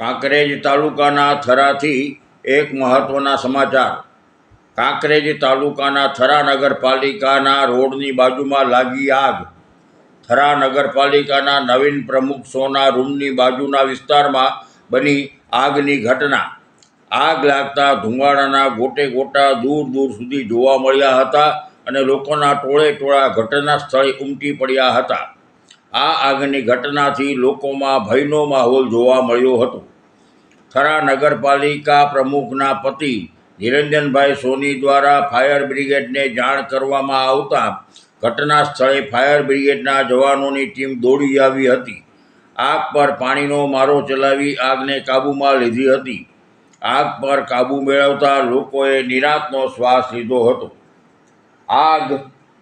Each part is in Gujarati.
કાંકરેજ તાલુકાના થરાથી એક મહત્ત્વના સમાચાર. કાંકરેજ તાલુકાના થરા નગરપાલિકાના રોડની બાજુમાં લાગી આગ. થરા નગરપાલિકાના નવીન પ્રમુખ સોના રૂમની બાજુના વિસ્તારમાં બની આગની ઘટના. આગ લાગતા ધુમાડાના ગોટે ગોટા દૂર દૂર સુધી જોવા મળ્યા હતા અને લોકોના ટોળે ટોળા ઘટના સ્થળે ઉમટી પડ્યા હતા. આ આગની ઘટનાથી લોકોમાં ભયનો માહોલ જોવા મળ્યો હતો. થરા નગરપાલિકા પ્રમુખના પતિ નિરંજનભાઈ સોની દ્વારા ફાયર બ્રિગેડને જાણ કરવામાં આવતા ઘટના સ્થળે ફાયર બ્રિગેડના જવાનોની ટીમ દોડી આવી હતી. આગ પર પાણીનો મારો ચલાવી આગને કાબૂમાં લીધી હતી. આગ પર કાબૂ મેળવતા લોકોએ નિરાંતનો શ્વાસ લીધો હતો. આગ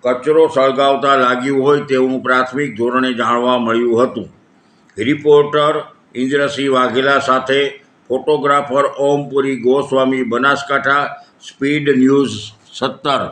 કચરો સળગાવતા લાગ્યું હોય તેવું પ્રાથમિક ધોરણે જાણવા મળ્યું હતું. રિપોર્ટર ઇન્દ્રસિંહ વાઘેલા સાથે photographer Ompuri Goswami Banaskantha speed news સત્તર.